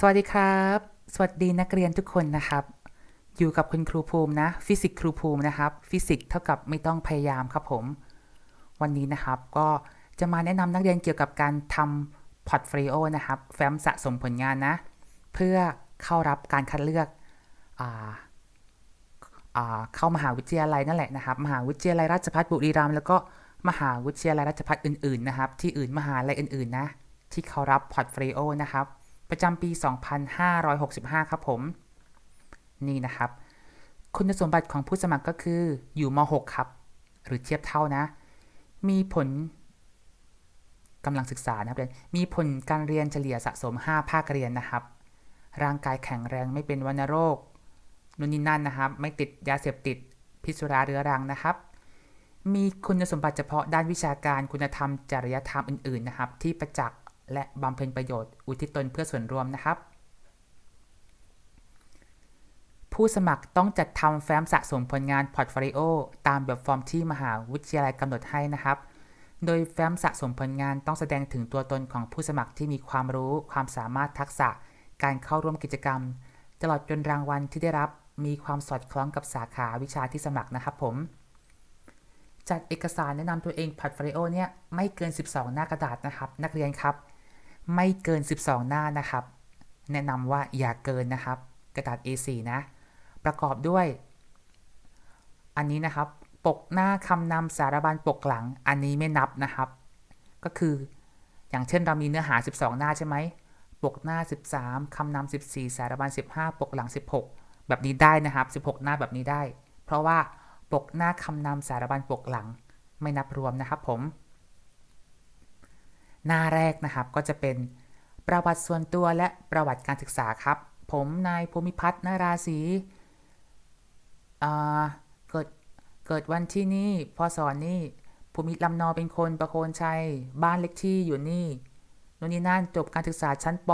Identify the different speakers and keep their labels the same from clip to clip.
Speaker 1: สวัสดีครับ สวัสดีนักเรียนทุกคนนะครับ อยู่กับคุณครูภูมินะ ฟิสิกส์ครูภูมินะครับ ฟิสิกส์เท่ากับไม่ต้องพยายามครับผม วันนี้นะครับก็จะมาแนะนำนักเรียนเกี่ยวกับการทำพอร์ตโฟลิโอนะครับ แฟ้มสะสมผลงานนะ เพื่อเข้ารับการคัดเลือกอาอาเข้ามหาวิทยาลัยนั่นแหละนะครับ มหาวิทยาลัยราชภัฏบุรีรัมย์แล้วก็มหาวิทยาลัยราชภัฏอื่นๆนะครับ ที่อื่นมหาลัยอื่นๆนะที่เขารับพอร์ตโฟลิโอนะครับ ประจำปี 2565 ครับผม นี่นะครับ คุณสมบัติของผู้สมัครก็คืออยู่ม .6 ครับ หรือเทียบเท่านะ มีผลกำลังศึกษานะครับเรียนมีผลการเรียนเฉลี่ยสะสม 5 ภาคเรียนนะครับ ร่างกายแข็งแรงไม่เป็นวัณโรคนู่นนี่นั่นนะครับ ไม่ติดยาเสพติด พิษสุราเรื้อรังนะครับ มีคุณสมบัติเฉพาะด้านวิชาการคุณธรรมจริยธรรมอื่น ๆ นะครับ ที่ประจักษ์ และบำเพ็ญประโยชน์อุทิศตนเพื่อส่วนรวมนะครับ ผู้สมัครต้องจัดทำแฟ้มสะสมผลงานพอร์ตโฟลิโอตามแบบฟอร์มที่มหาวิทยาลัยกำหนดให้นะครับ โดยแฟ้มสะสมผลงานต้องแสดงถึงตัวตนของผู้สมัครที่มีความรู้ความสามารถทักษะ การเข้าร่วมกิจกรรม ตลอดจนรางวัลที่ได้รับมีความสอดคล้องกับสาขาวิชาที่สมัครนะครับผมจัดเอกสารแนะนำตัวเองพอร์ตโฟลิโอเนี่ยไม่เกิน 12 หน้ากระดาษนะครับ นักเรียนครับ ไม่เกิน 12 หน้านะครับ แนะนำว่าอย่าเกินนะครับ กระดาษ A4 นะ ประกอบด้วย อันนี้นะครับ ปกหน้าคำนำสารบัญปกหลัง อันนี้ไม่นับนะครับ ก็คืออย่างเช่นเรามีเนื้อหา 12 หน้าใช่ไหม ปกหน้า 13 คำนำ14 สารบัญ15 ปกหลัง 16 แบบนี้ได้นะครับ 16 หน้าแบบนี้ได้ เพราะว่าปกหน้าคำนำสารบัญปกหลัง ไม่นับรวมนะครับผม หน้าแรกนะครับก็จะเป็นประวัติส่วนตัวและประวัติการศึกษาครับ ผมนายภูมิพัฒน์นาราศีเกิดเกิดวันที่นี่พศนี่ภูมิลำนอเป็นคนประโคนชัย บ้านเล็กที่อยู่นี่โน่นนี่นั่นจบการศึกษาชั้นป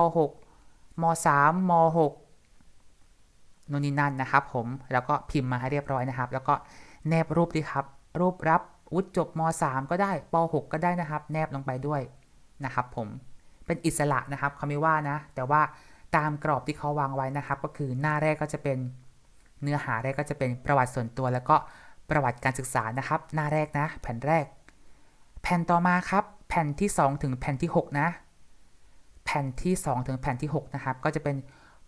Speaker 1: .6 ม .3 ม .6 โน่นนี่นั่นนะครับ ผมแล้วก็พิมพ์มาให้เรียบร้อยนะครับ แล้วก็แนบรูปดีครับ รูปรับวุฒิจบม .3 ก็ได้ป .6 ก็ได้นะครับ แนบลงไปด้วย นะครับผมเป็นอิสระนะครับเขาไม่ว่านะ แต่ว่าตามกรอบที่เขาวางไว้นะครับ ก็คือหน้าแรกก็จะเป็นเนื้อหาแรกก็จะเป็นประวัติส่วนตัว แล้วก็ประวัติการศึกษานะครับ หน้าแรกนะ แผ่นแรก แผ่นต่อมาครับ แผ่นที่ 2 ถึงแผ่นที่ 6 นะ แผ่นที่ 2 ถึงแผ่นที่ 6 นะครับ ก็จะเป็น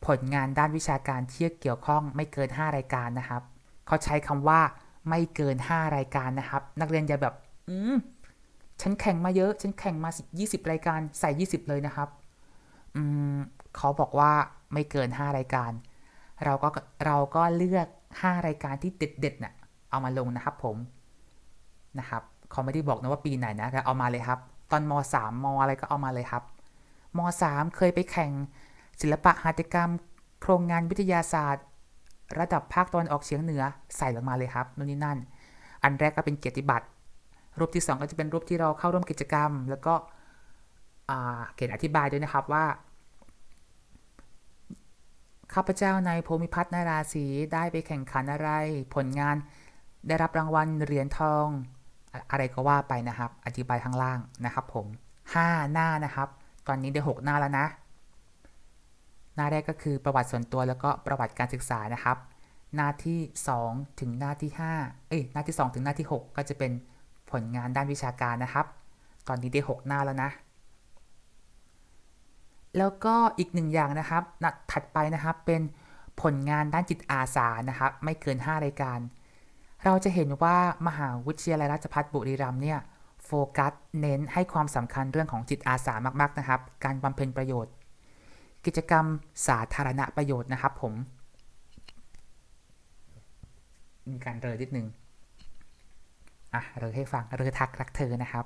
Speaker 1: ผลงานด้านวิชาการที่เกี่ยวข้องไม่เกิน 5 รายการนะครับเขาใช้คำว่าไม่เกิน 5 รายการนะครับ นักเรียนอย่าแบบ อืม ฉันแข่งมาเยอะ ฉันแข่งมา 20 รายการใส่ 20 เลยนะครับ อืมเขาบอกว่าไม่เกิน 5 รายการ เราก็เราก็เลือก 5 รายการที่เด็ดๆน่ะเอามาลงนะครับผมนะครับเขาไม่ได้บอกนะว่าปีไหนนะแต่เอามาเลยครับ ตอนม 3มอะไรก็เอามาเลยครับม 3 เคยไปแข่งศิลปะหัตถกรรม โครงงานวิทยาศาสตร์ ระดับภาคตะวันออกเฉียงเหนือใส่ลงมาเลยครับนู่นนี่นั่น อันแรกก็เป็นเกียรติบัตร รูปที่ 2 ก็จะเป็นรูปที่เราเข้าร่วมกิจกรรม แล้วก็เขียนอธิบายด้วยนะครับว่าข้าพเจ้าในภูมิพัฒน์นาราศีได้ไปแข่งขันอะไร ผลงานได้รับรางวัลเหรียญทอง อะไรก็ว่าไปนะครับ อธิบายข้างล่างนะครับผม 5 หน้านะครับ ตอนนี้ได้ 6 หน้าแล้วนะ หน้าแรกก็คือประวัติส่วนตัวแล้วก็ประวัติการศึกษานะครับ หน้าที่ 2 ถึงหน้าที่5เอ้ยหน้าที่ 2 ถึงหน้าที่ 6 ก็จะเป็น ผลงานด้านวิชาการนะครับ ตอนนี้ได้ 6 หน้าแล้วนะ แล้วก็อีกหนึ่งอย่างนะครับนัดถัดไปนะครับเป็นผลงานด้านจิตอาสานะครับ ไม่เกิน 5 รายการ เราจะเห็นว่ามหาวิทยาลัยราชภัฏบุรีรัมย์เนี่ยโฟกัสเน้นให้ความสำคัญเรื่องของจิตอาสามากๆนะครับ การบำเพ็ญประโยชน์ กิจกรรมสาธารณประโยชน์นะครับผมมีการเรอนิดนึง อะเรอให้ฟังเรือทักรักเธอนะครับ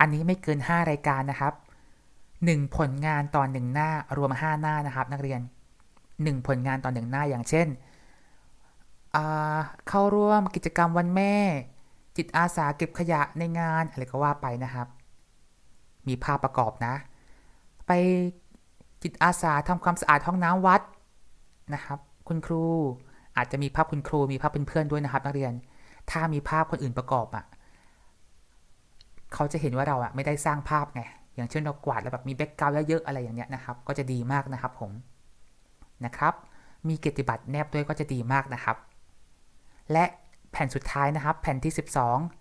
Speaker 1: อันนี้ไม่เกิน 5 รายการนะครับ 1 ผลงานตอ1หนึ่งหน้ารวม 5 หน้านะครับ นักเรียน 1 ผลงานต่อ1หน้าอย่างเช่น เข้าร่วมกิจกรรมวันแม่ จิตอาสาเก็บขยะในงานอะไรก็ว่าไปนะครับ มีภาพประกอบนะ ไปจิตอาสาทำความสะอาดห้องน้ำวัดนะครับ คุณครูอาจจะมีภาพคุณครูมีภาพเพื่อนๆด้วยนะครับ นักเรียน ถ้ามีภาพคนอื่นประกอบอะ่ะเขาจะเห็นว่าเราอะ่ะไม่ได้สร้างภาพไงอย่างเช่นเรากวาดแล้วแบบมีแบ็กกราวด์เยอะๆอะไรอย่างเงี้ยนะครับ ก็จะดีมากนะครับผมนะครับ มีเกียรติบัตรแนบด้วยก็จะดีมากนะครับ และแผ่นสุดท้ายนะครับ แผ่นที่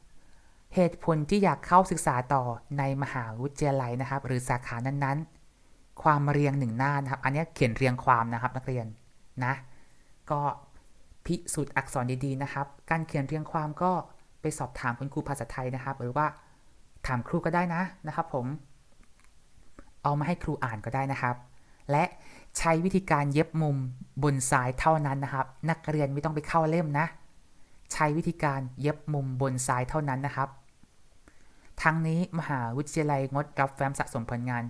Speaker 1: 12 เหตุผลที่อยากเข้าศึกษาต่อในมหาวิทยาลัยนะครับ หรือสาขานั้นๆ ความเรียงหนึ่งหน้านะครับ อันนี้เขียนเรียงความนะครับนักเรียนนะ ก็ พิสูจน์อักษรดีๆนะครับ การเขียนเรียงความก็ไปสอบถามคุณครูภาษาไทยนะครับ หรือว่าถามครูก็ได้นะนะครับ ผม เอามาให้ครูอ่านก็ได้นะครับ และใช้วิธีการเย็บมุมบนซ้ายเท่านั้นนะครับ นักเรียนไม่ต้องไปเข้าเล่มนะ ใช้วิธีการเย็บมุมบนซ้ายเท่านั้นนะครับ ทั้งนี้มหาวิทยาลัยงดรับแฟ้มสะสมผลงาน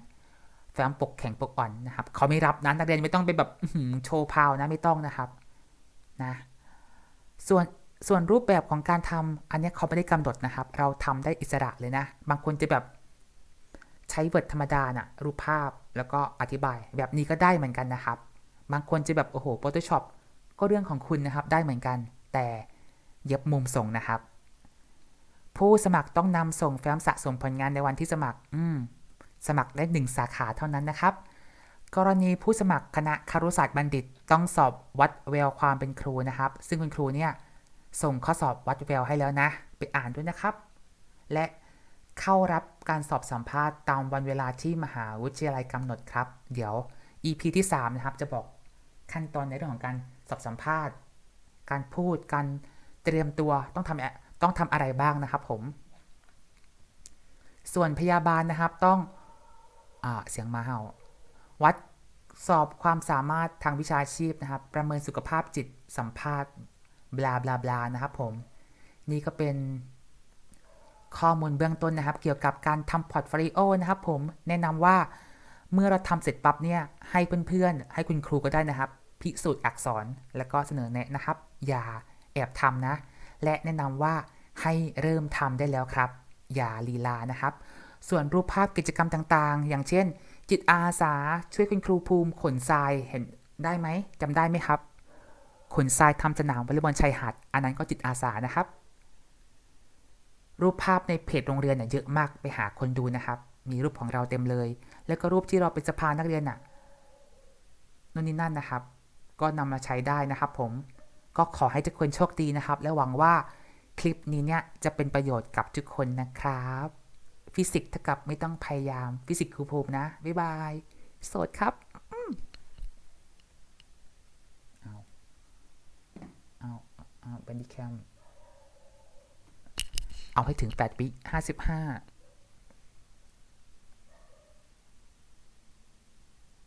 Speaker 1: แฟ้มปกแข็งปกอ่อนนะครับ เขาไม่รับนะนักเรียนไม่ต้องไปแบบโชว์พาวนะไม่ต้องนะครับ นะส่วนส่วนรูปแบบของการทำอันนี้เขาไม่ได้กำหนดนะครับ เราทำได้อิสระเลยนะ บางคนจะแบบใช้เวิร์ดธรรมดาน่ะรูปภาพแล้วก็อธิบาย แบบนี้ก็ได้เหมือนกันนะครับ บางคนจะแบบโอ้โห Photoshop ก็เรื่องของคุณนะครับได้เหมือนกัน แต่เย็บมุมส่งนะครับ ผู้สมัครต้องนำส่งแฟ้มสะสมผลงานในวันที่สมัคร อืมสมัครได้หนึ่งสาขาเท่านั้นนะครับ กรณีผู้สมัครคณะคารุศาสตร์บัณฑิตต้องสอบวัดแววความเป็นครูนะครับ ซึ่งคุณครูเนี่ยส่งข้อสอบวัดแววให้แล้วนะ ไปอ่านด้วยนะครับ และเข้ารับการสอบสัมภาษณ์ตามวันเวลาที่มหาวิทยาลัยกำหนดครับ เดี๋ยว EP ที่3นะครับจะบอกขั้นตอนในเรื่องของการสอบสัมภาษณ์ การพูดการเตรียมตัวต้องทำต้องทำอะไรบ้างนะครับผม ส่วนพยาบาลนะครับต้องอเสียงมาเห่า วัดสอบความสามารถทางวิชาชีพนะครับ ประเมินสุขภาพจิตสัมภาษณ์บลาบลาบลานะครับผมนี่ก็เป็นข้อมูลเบื้องต้นนะครับ เกี่ยวกับการทำพอร์ตโฟลิโอนะครับ ผมแนะนำว่าเมื่อเราทำเสร็จปั๊บเนี่ยให้เพื่อนๆ ให้คุณครูก็ได้นะครับ พิสูจน์อักษรแล้วก็เสนอแนะนะครับ อย่าแอบทำนะ และแนะนำว่าให้เริ่มทำได้แล้วครับ อย่าลีลานะครับ ส่วนรูปภาพกิจกรรมต่างๆ อย่างเช่น จิตอาสาช่วยคุณครูภูมิขนทรายเห็นได้ไหมจำได้ไหมครับ ขนทรายทำสนามวอลเลย์บอลชายหาดอันนั้นก็จิตอาสานะครับ รูปภาพในเพจโรงเรียนเนี่ยเยอะมากไปหาคนดูนะครับ มีรูปของเราเต็มเลย แล้วก็รูปที่เราเป็นสภานักเรียนน่ะนู่นนี่นั่นนะครับ ก็นำมาใช้ได้นะครับ ผมก็ขอให้ทุกคนโชคดีนะครับ และหวังว่าคลิปนี้เนี่ยจะเป็นประโยชน์กับทุกคนนะครับ ฟิสิกส์เท่ากับไม่ต้องพยายาม ฟิสิกส์คือภูมินะ บ๊ายบาย โสดครับเอาเอาเอาบันดีแคม เอาให้ถึง8วิ55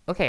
Speaker 1: โอเค